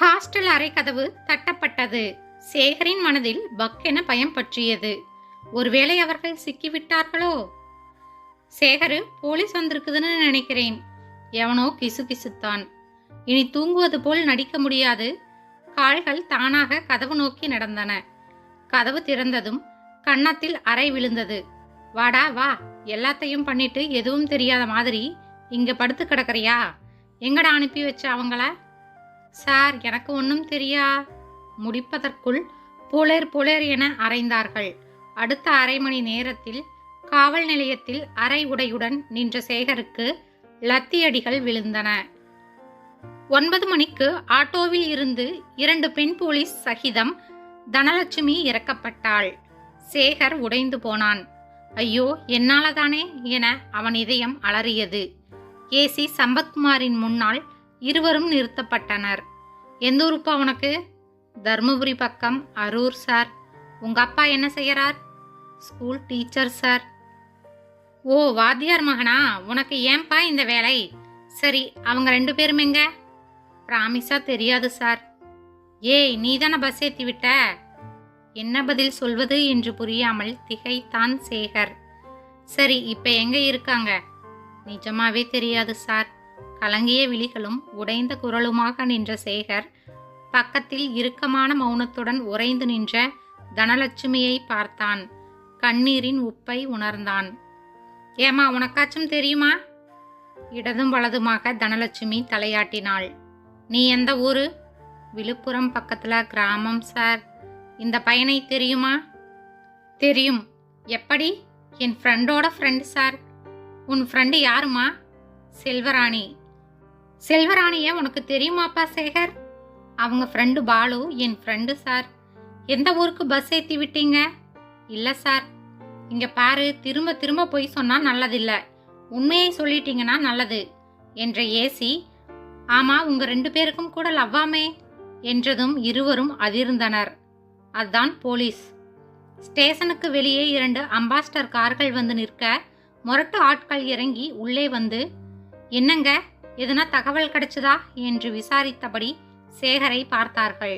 Hostel அறை கதவு தட்டப்பட்டது. சேகரின் மனதில் பக்கென பயம் பற்றியது. ஒருவேளை அவர்கள் சிக்கிவிட்டார்களோ? சேகரு போலீஸ் வந்திருக்குதுன்னு நினைக்கிறேன். எவனோ கிசு கிசுத்தான். இனி தூங்குவது போல் நடிக்க முடியாது. கால்கள் தானாக கதவு நோக்கி நடந்தன. கதவு திறந்ததும் கன்னத்தில் அறை விழுந்தது. வாடா வா. எல்லாத்தையும் பண்ணிட்டு எதுவும் தெரியாத மாதிரி இங்க படுத்து கிடக்குறியா? எங்கடா அனுப்பி வச்ச அவங்கள? சார் எனக்கு ஒன்றும் தெரியா? முடிப்பதற்குள் புலேர் புலேர் என அறைந்தார்கள். அடுத்த அரை மணி நேரத்தில் காவல் நிலையத்தில் அரை உடையுடன் நின்ற சேகருக்கு லத்தியடிகள் விழுந்தன. ஒன்பது மணிக்கு ஆட்டோவில் இருந்து இரண்டு பெண் போலீஸ் சகிதம் தனலட்சுமி இறக்கப்பட்டாள். சேகர் உடைந்து போனான். ஐயோ என்னாலதானே? என அவன் இதயம் அலறியது. ஏசி சம்பத்குமாரின் முன்னால் இருவரும் நிறுத்தப்பட்டனர். எந்த ஊருப்பா உனக்கு? தர்மபுரி பக்கம் அரூர் சார். உங்க அப்பா என்ன செய்யறார்? School teacher sir. ஓ வாத்தியார் மகனா? உனக்கு ஏன்பா இந்த வேலை? சரி அவங்க ரெண்டு பேரும் எங்க? ப்ராமிஸா தெரியாது சார். ஏய் நீ தானே பஸ் ஏத்தி விட்ட? என்ன பதில் சொல்வது என்று புரியாமல் திகைத்தான் சேகர். சரி இப்ப எங்க இருக்காங்க? நிஜமாவே தெரியாது சார். கலங்கிய விழிகளும் உடைந்த குரலுமாக நின்ற சேகர் பக்கத்தில் இறுக்கமான மௌனத்துடன் உறைந்து நின்ற தனலட்சுமியை பார்த்தான். கண்ணீரின் உப்பை உணர்ந்தான். ஏமா உனக்காச்சும் தெரியுமா? இடதும் வலதுமாக தனலட்சுமி தலையாட்டினாள். நீ எந்த ஊரு? விழுப்புரம் பக்கத்துல கிராமம் சார். இந்த பையனை தெரியுமா? தெரியும். எப்படி? என் ஃப்ரெண்டோட ஃப்ரெண்டு சார். உன் ஃப்ரெண்டு யாருமா? செல்வராணி. செல்வராணிய உனக்கு தெரியுமாப்பா சேகர்? அவங்க ஃப்ரெண்டு பாலு என் ஃப்ரெண்டு சார். எந்த ஊருக்கு பஸ் ஏற்றி விட்டீங்க? இல்லை சார். இங்கே பாரு திரும்ப திரும்ப பொய் சொன்னால் நல்லதில்லை. உண்மையை சொல்லிட்டீங்கன்னா நல்லது என்ற ஏசி. ஆமா உங்க ரெண்டு பேருக்கும் கூட லவ்வாமே என்றதும் இருவரும் அதிர்ந்தனர். அதுதான் போலீஸ். ஸ்டேஷனுக்கு வெளியே இரண்டு அம்பாஸ்டர் கார்கள் வந்து நிற்க முரட்டு ஆட்கள் இறங்கி உள்ளே வந்து என்னங்க? எதுனா தகவல் கிடைச்சதா என்று விசாரித்தபடி சேகரை பார்த்தார்கள்.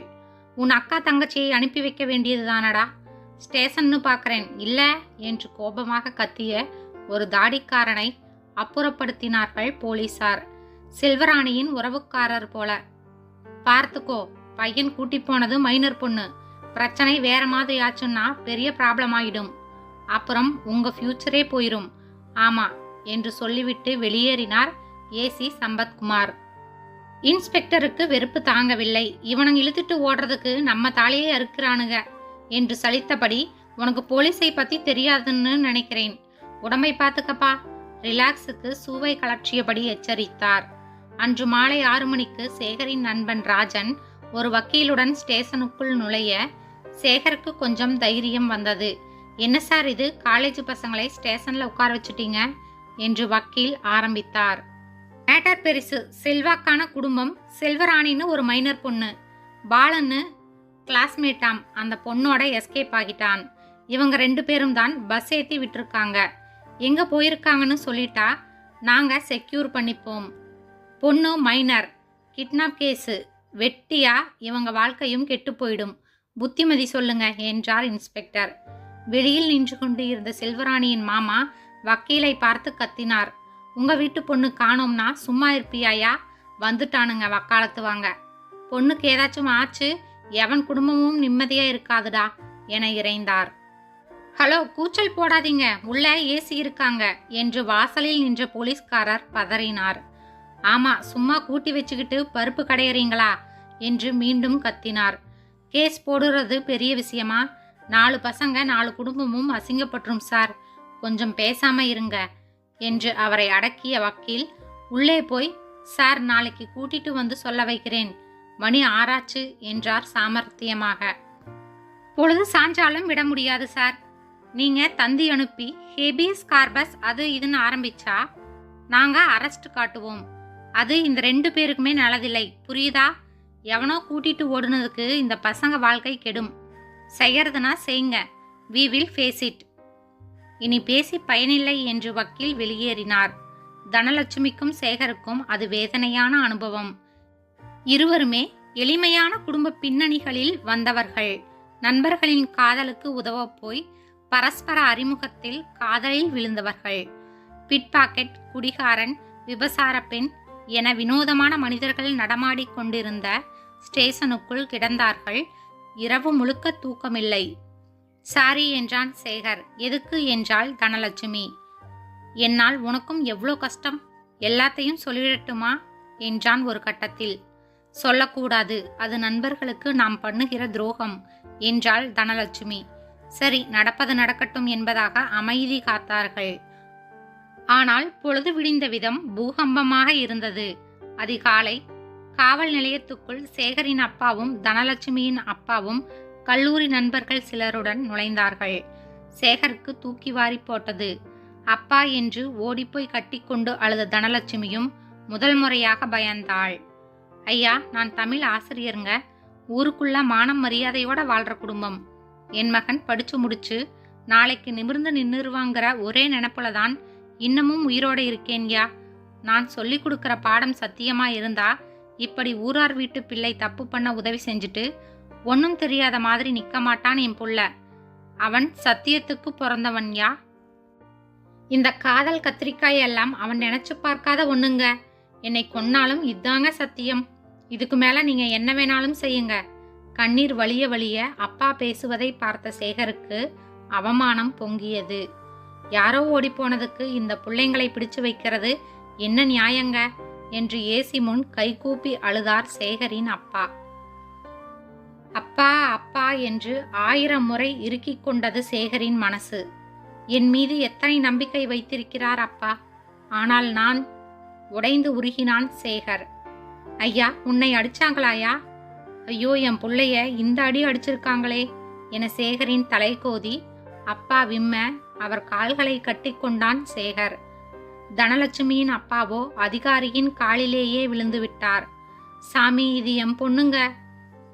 உன் அக்கா தங்கச்சியை அனுப்பி வைக்க வேண்டியதுதானடா? ஸ்டேஷன்னு பார்க்கறேன். இல்லை என்று கோபமாக கத்திய ஒரு தாடிக்காரனை அப்புறப்படுத்தினார்கள் போலீசார். செல்வராணியின் உறவுக்காரர் போல. பார்த்துக்கோ பையன் கூட்டி போனது மைனர் பொண்ணு. பிரச்சனை வேற மாதிரி ஆச்சுன்னா பெரிய ப்ராப்ளம் ஆயிடும். அப்புறம் உங்க ஃபியூச்சரே போயிரும். ஆமா என்று சொல்லிவிட்டு வெளியேறினார் ஏசி சம்பத்குமார். இன்ஸ்பெக்டருக்கு வெறுப்பு தாங்கவில்லை. இவனுங்க இழுத்துட்டு ஓடுறதுக்கு நம்ம தாலையே அறுக்கிறானுங்க. என்று சலித்தபடி உனக்கு போலீஸை பத்தி தெரியாதுன்னு நினைக்கிறேன். உடம்பை பார்த்துக்கப்பா. ரிலாக்ஸுக்கு சூவை கலற்றியபடி எச்சரித்தார். அன்று மாலை ஆறு மணிக்கு சேகரின் நண்பன் ராஜன் ஒரு வக்கீலுடன் ஸ்டேஷனுக்குள் நுழைய சேகருக்கு கொஞ்சம் தைரியம் வந்தது. என்ன சார் இது? காலேஜ் பசங்களை ஸ்டேஷன்ல உட்கார வச்சுட்டீங்க? என்று வக்கீல் ஆரம்பித்தார். மேட்டர் பெருசு செல்வாக்கான குடும்பம் செல்வராணின்னு ஒரு மைனர் பொண்ணு. பாலன்னு கிளாஸ்மேட்டாம் அந்த பொண்ணோட எஸ்கேப் ஆகிட்டான். இவங்க ரெண்டு பேரும் தான் பஸ் ஏற்றி விட்டுருக்காங்க. எங்கே போயிருக்காங்கன்னு சொல்லிட்டா நாங்கள் செக்யூர் பண்ணிப்போம். பொண்ணு மைனர் கிட்னாப் கேஸு வெட்டியா இவங்க வாழ்க்கையும் கெட்டு போயிடும். புத்திமதி சொல்லுங்க என்றார் இன்ஸ்பெக்டர் வெளியில் நின்று கொண்டு இருந்த செல்வராணியின் மாமா வக்கீலை பார்த்து கத்தினார். உங்கள் வீட்டு பொண்ணு காணோம்னா சும்மா இருப்பியாயா வந்துட்டானுங்க வக்காலத்து வாங்க. பொண்ணுக்கு ஏதாச்சும் ஆச்சு எவன் குடும்பமும் நிம்மதியாக இருக்காதுடா என இறைந்தார். ஹலோ கூச்சல் போடாதீங்க உள்ள ஏசி இருக்காங்க என்று வாசலில் நின்ற போலீஸ்காரர் பதறினார். ஆமா சும்மா கூட்டி வச்சுக்கிட்டு பருப்பு கடையறீங்களா? என்று மீண்டும் கத்தினார். கேஸ் போடுறது பெரிய விஷயமா? நாலு பசங்க நாலு குடும்பமும் அசிங்கப்பட்டுரும் சார். கொஞ்சம் பேசாம இருங்க. என்று அவரை அடக்கிய வக்கீல் உள்ளே போய் சார் நாளைக்கு கூட்டிட்டு வந்து சொல்ல வைக்கிறேன். மணி ஆறாச்சு என்றார் சாமர்த்தியமாக. பொழுது சாஞ்சாலும் விட முடியாது சார். நீங்க தந்தி அனுப்பி ஹேபியஸ் கார்பஸ் அது இதுன்னு ஆரம்பிச்சா நாங்க அரெஸ்ட் காட்டுவோம். அது இந்த ரெண்டு பேருக்குமே நல்லதில்லை. புரியுதா? எவனோ கூட்டிட்டு ஓடுனதுக்கு இந்த பசங்க வாழ்க்கை கெடும். செய்யறதுனா செய்யுங்க. வி வில் ஃபேஸ் இட் இனி பேசி பயனில்லை என்று வக்கீல் வெளியேறினார். தனலட்சுமிக்கும் சேகருக்கும் அது வேதனையான அனுபவம். இருவருமே எளிமையான குடும்ப பின்னணிகளில் வந்தவர்கள். நண்பர்களின் காதலுக்கு உதவப் போய் பரஸ்பர அறிமுகத்தில் காதலில் விழுந்தவர்கள். பிட்பாக்கெட் குடிகாரன் விபசார பெண் என வினோதமான மனிதர்கள் நடமாடிக் கொண்டிருந்த ஸ்டேஷனுக்குள் கிடந்தார்கள். இரவு முழுக்க தூக்கமில்லை. சாரி என்றான் சேகர். எதுக்கு என்றாள் தனலட்சுமி. என்னால் உனக்கும் எவ்வளோ கஷ்டம்? எல்லாத்தையும் சொல்லிடட்டுமா? என்றான் ஒரு கட்டத்தில். சொல்லக்கூடாது. அது நண்பர்களுக்கு நாம் பண்ணுகிற துரோகம் என்றாள் தனலட்சுமி. சரி நடப்பது நடக்கட்டும் என்பதாக அமைதி காத்தார்கள். ஆனால் பொழுது விடிந்த விதம் பூகம்பமாக இருந்தது. அதிகாலை காவல் நிலையத்துக்குள் சேகரின் அப்பாவும் தனலட்சுமியின் அப்பாவும் கல்லூரி நண்பர்கள் சிலருடன் நுழைந்தார்கள். சேகருக்கு தூக்கி வாரி போட்டது. அப்பா என்று ஓடிப்போய் கட்டிக்கொண்டு அழுத தனலட்சுமியும் முதல் முறையாக பயந்தாள். ஐயா நான் தமிழ் ஆசிரியருங்க. ஊருக்குள்ள மானம் மரியாதையோட வாழ்ற குடும்பம். என் மகன் படிச்சு முடிச்சு நாளைக்கு நிமிர்ந்து நின்றுருவாங்கிற ஒரே நினப்புல தான் இன்னமும் உயிரோட இருக்கேன்யா. நான் சொல்லி கொடுக்குற பாடம் சத்தியமா இருந்தா இப்படி ஊரார் வீட்டு பிள்ளை தப்பு பண்ண உதவி செஞ்சுட்டு ஒன்றும் தெரியாத மாதிரி நிற்க மாட்டான் என் புள்ள. அவன் சத்தியத்துக்கு பிறந்தவன்யா இந்த காதல் கத்திரிக்காய் எல்லாம் அவன் நினைச்சு பார்க்காத ஒண்ணுங்க. என்னை கொன்னாலும் இதாங்க சத்தியம். இதுக்கு மேல நீங்க என்ன வேணாலும் செய்யுங்க. கண்ணீர் வலிய வலிய அப்பா பேசுவதை பார்த்த சேகருக்கு அவமானம் பொங்கியது. யாரோ ஓடி போனதுக்கு இந்த பிள்ளைங்களை பிடிச்சு வைக்கிறது என்ன நியாயங்க? என்று ஏசி முன் கைகூப்பி அழுதார் சேகரின் அப்பா. அப்பா அப்பா என்று ஆயிரம் முறை இறுக்கிக் கொண்டது சேகரின் மனசு. என் மீது எத்தனை நம்பிக்கை வைத்திருக்கிறார் அப்பா? ஆனால் நான் உடைந்து உருகினான் சேகர். ஐயா உன்னை அடிச்சாங்களாயா? ஐயோ என் பிள்ளைய இந்த அடி அடிச்சிருக்காங்களே என சேகரின் தலைகோதி அப்பா விம்ம அவர் கால்களை கட்டிக்கொண்டான் சேகர். தனலட்சுமியின் அப்பாவோ அதிகாரியின் காலிலேயே விழுந்து விட்டார். சாமி இது என் பொண்ணுங்க.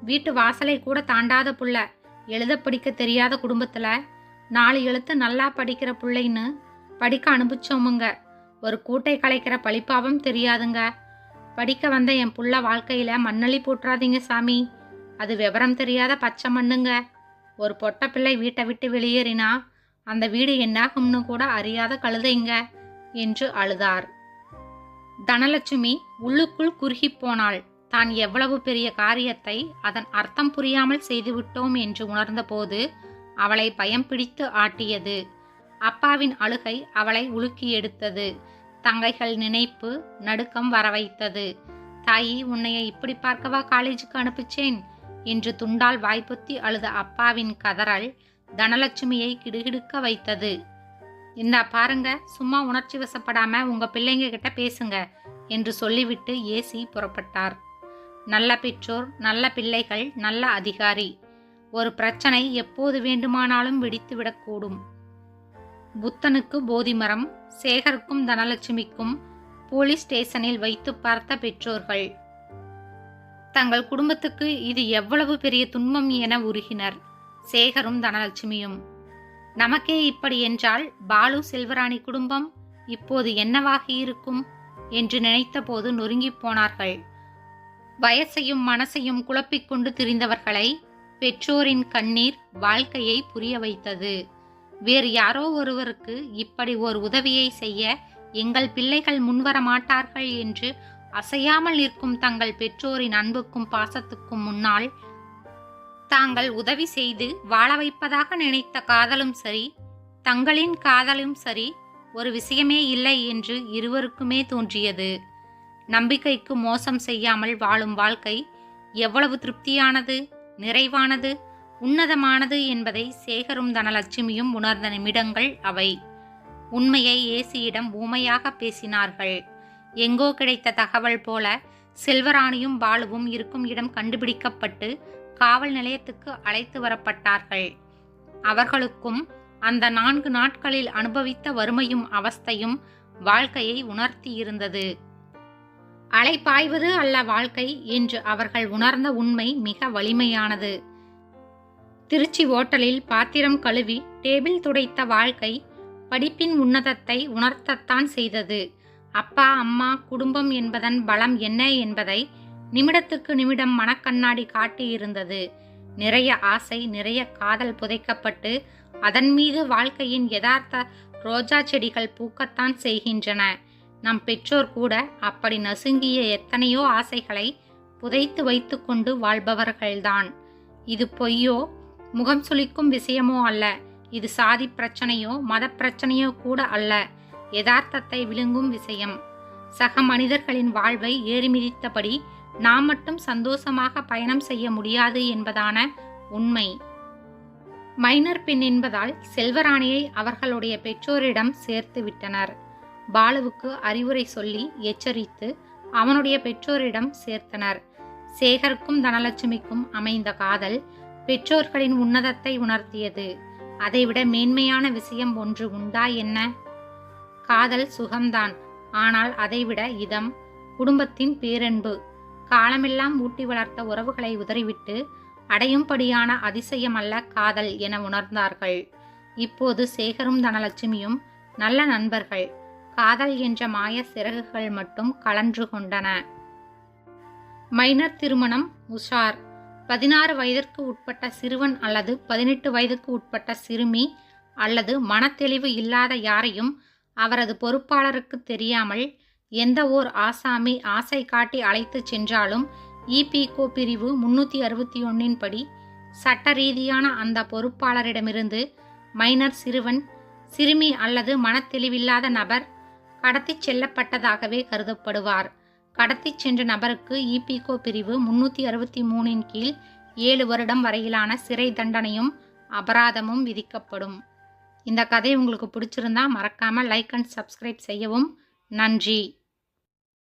வீட்டு வாசலை கூட தாண்டாத புள்ள. எழுத படிக்க தெரியாத குடும்பத்தில். நாலு எழுத்து நல்லா படிக்கிற பிள்ளைன்னு படிக்க அனுப்பிச்சோமுங்க ஒரு கூட்டை கலைக்கிற பழிப்பாவும் தெரியாதுங்க. படிக்க வந்த என் புள்ள வாழ்க்கையில் மண்ணளி போட்டுறாதீங்க சாமி. அது விவரம் தெரியாத பச்சை மண்ணுங்க. ஒரு பொட்ட பிள்ளை வீட்டை விட்டு வெளியேறினா அந்த வீடு என்னாகும்னு கூட அறியாத கழுதைங்க என்று அழுதார். தனலட்சுமி உள்ளுக்குள் குறுகிப் போனாள். தான் எவ்வளவு பெரிய காரியத்தை அதன் அர்த்தம் புரியாமல் செய்துவிட்டோம் என்று உணர்ந்தபோது அவளை பயம் பிடித்து ஆட்டியது. அப்பாவின் அழுகை அவளை உலுக்கி எடுத்தது. தங்கைகள் நினைப்பு நடுக்கம் வரவைத்தது தாயி உன்னைய இப்படி பார்க்கவா காலேஜுக்கு அனுப்பிச்சேன்? என்று துண்டால் வாய்ப்புத்தி அழுத அப்பாவின் கதறல் தனலட்சுமியை கிடுகிடுக்க வைத்தது. இந்தா பாருங்க சும்மா உணர்ச்சி வசப்படாம உங்க பிள்ளைங்க கிட்ட பேசுங்க என்று சொல்லிவிட்டு ஏசி புறப்பட்டார். நல்ல பெற்றோர் நல்ல பிள்ளைகள் நல்ல அதிகாரி. ஒரு பிரச்சனை எப்போது வேண்டுமானாலும் வெடித்துவிடக்கூடும். புத்தனுக்கு போதிமரம் சேகருக்கும் தனலட்சுமிக்கும் போலீஸ் ஸ்டேஷனில் வைத்து பார்த்த பெற்றோர்கள். தங்கள் குடும்பத்துக்கு இது எவ்வளவு பெரிய துன்பம் என உருகினர் சேகரும் தனலட்சுமியும். நமக்கே இப்படி என்றால் பாலு செல்வராணி குடும்பம் இப்போது என்னவாகி இருக்கும் என்று நினைத்தபோது நொறுங்கிப் போனார்கள். வயசையும் மனசையும் குழப்பிக் கொண்டு திரிந்தவர்களை பெற்றோரின் கண்ணீர் வாழ்க்கையை புரிய வைத்தது. வேறு யாரோ ஒருவருக்கு இப்படி ஒரு உதவியை செய்ய எங்கள் பிள்ளைகள் முன்வர மாட்டார்கள் என்று அசையாமல் நிற்கும் தங்கள் பெற்றோரின் அன்புக்கும் பாசத்துக்கும் முன்னால் தாங்கள் உதவி செய்து வாழ வைப்பதாக நினைத்த காதலும் சரி தங்களின் காதலும் சரி ஒரு விஷயமே இல்லை என்று இருவருக்குமே தோன்றியது. நம்பிக்கைக்கு மோசம் செய்யாமல் வாழும் வாழ்க்கை எவ்வளவு திருப்தியானது நிறைவானது உன்னதமானது என்பதை சேகரும் தனலட்சுமியும் உணர்ந்த நிமிடங்கள் அவை. உண்மையை ஏசியிடம் ஊமையாக பேசினார்கள். எங்கோ கிடைத்த தகவல் போல செல்வராணியும் பாலுவும் இருக்கும் இடம் கண்டுபிடிக்கப்பட்டு காவல் நிலையத்துக்கு அழைத்து வரப்பட்டார்கள். அவர்களுக்கும் அந்த நான்கு நாட்களில் அனுபவித்த வறுமையும் அவஸ்தையும் வாழ்க்கையை உணர்த்தியிருந்தது. அலைப்பாய்வது அல்ல வாழ்க்கை என்று அவர்கள் உணர்ந்த உண்மை மிக வலிமையானது. திருச்சி ஓட்டலில் பாத்திரம் கழுவி டேபிள் துடைத்த வாழ்க்கை படிப்பின் உன்னதத்தை உணர்த்தத்தான் செய்தது. அப்பா அம்மா குடும்பம் என்பதன் பலம் என்ன என்பதை நிமிடத்துக்கு நிமிடம் மனக்கண்ணாடி காட்டியிருந்தது. நிறைய ஆசை நிறைய காதல் புதைக்கப்பட்டு அதன் மீது வாழ்க்கையின் யதார்த்த ரோஜா செடிகள் பூக்கத்தான் செய்கின்றன. நம் பெற்றோர் கூட அப்படி நசுங்கிய எத்தனையோ ஆசைகளை புதைத்து வைத்துக்கொண்டு வாழ்பவர்கள்தான். இது பொய்யோ முகம் சுளிக்கும் விஷயமோ அல்ல. இது சாதி பிரச்சனையோ மத பிரச்சனையோ கூட அல்ல. யதார்த்தத்தை விழுங்கும் விஷயம். சக மனிதர்களின் வாழ்வை ஏறி மிதித்தபடி நாம் மட்டும் சந்தோஷமாக பயணம் செய்ய முடியாது என்பதான உண்மை. மைனர் பெண் என்பதால் செல்வராணியை அவர்களுடைய பெற்றோரிடம் சேர்த்து விட்டனர். பாலுவுக்கு அறிவுரை சொல்லி எச்சரித்து அவனுடைய பெற்றோரிடம் சேர்த்தனர். சேகருக்கும் தனலட்சுமிக்கும் அமைந்த காதல் பெற்றோர்களின் உன்னதத்தை உணர்த்தியது. அதைவிட மேன்மையான விஷயம் ஒன்று உண்டா என்ன? காதல் சுகம்தான். ஆனால் அதைவிட இதம் குடும்பத்தின் பேரன்பு. காலமெல்லாம் ஊட்டி வளர்த்த உறவுகளை உதறிவிட்டு அடையும்படியான அதிசயம் அல்ல காதல் என உணர்ந்தார்கள். இப்போது சேகரும் தனலட்சுமியும் நல்ல நண்பர்கள். காதல் என்ற மாய சிறகுகள் மட்டும் கலன்று கொண்டன. மைனர் திருமணம் உஷார். பதினாறு வயதிற்கு உட்பட்ட சிறுவன் அல்லது பதினெட்டு வயதுக்கு உட்பட்ட சிறுமி அல்லது மனத்தெளிவு இல்லாத யாரையும் அவரது பொறுப்பாளருக்கு தெரியாமல் எந்த ஓர் ஆசாமி ஆசை காட்டி அழைத்து சென்றாலும் இபிகோ பிரிவு முன்னூற்றி அறுபத்தி ஒன்றின் படி சட்ட ரீதியான அந்த பொறுப்பாளரிடமிருந்து மைனர் சிறுவன் சிறுமி அல்லது மனத்தெளிவில்லாத நபர் கடத்திச் செல்லப்பட்டதாகவே கருதப்படுவார். கடத்திச் சென்ற நபருக்கு இபிகோ பிரிவு முன்னூற்றி அறுபத்தி மூணின் கீழ் ஏழு வருடம் வரையிலான சிறை தண்டனையும் அபராதமும் விதிக்கப்படும். இந்த கதை உங்களுக்கு பிடிச்சிருந்தா மறக்காமல் லைக் அண்ட் சப்ஸ்கிரைப் செய்யவும். நன்றி.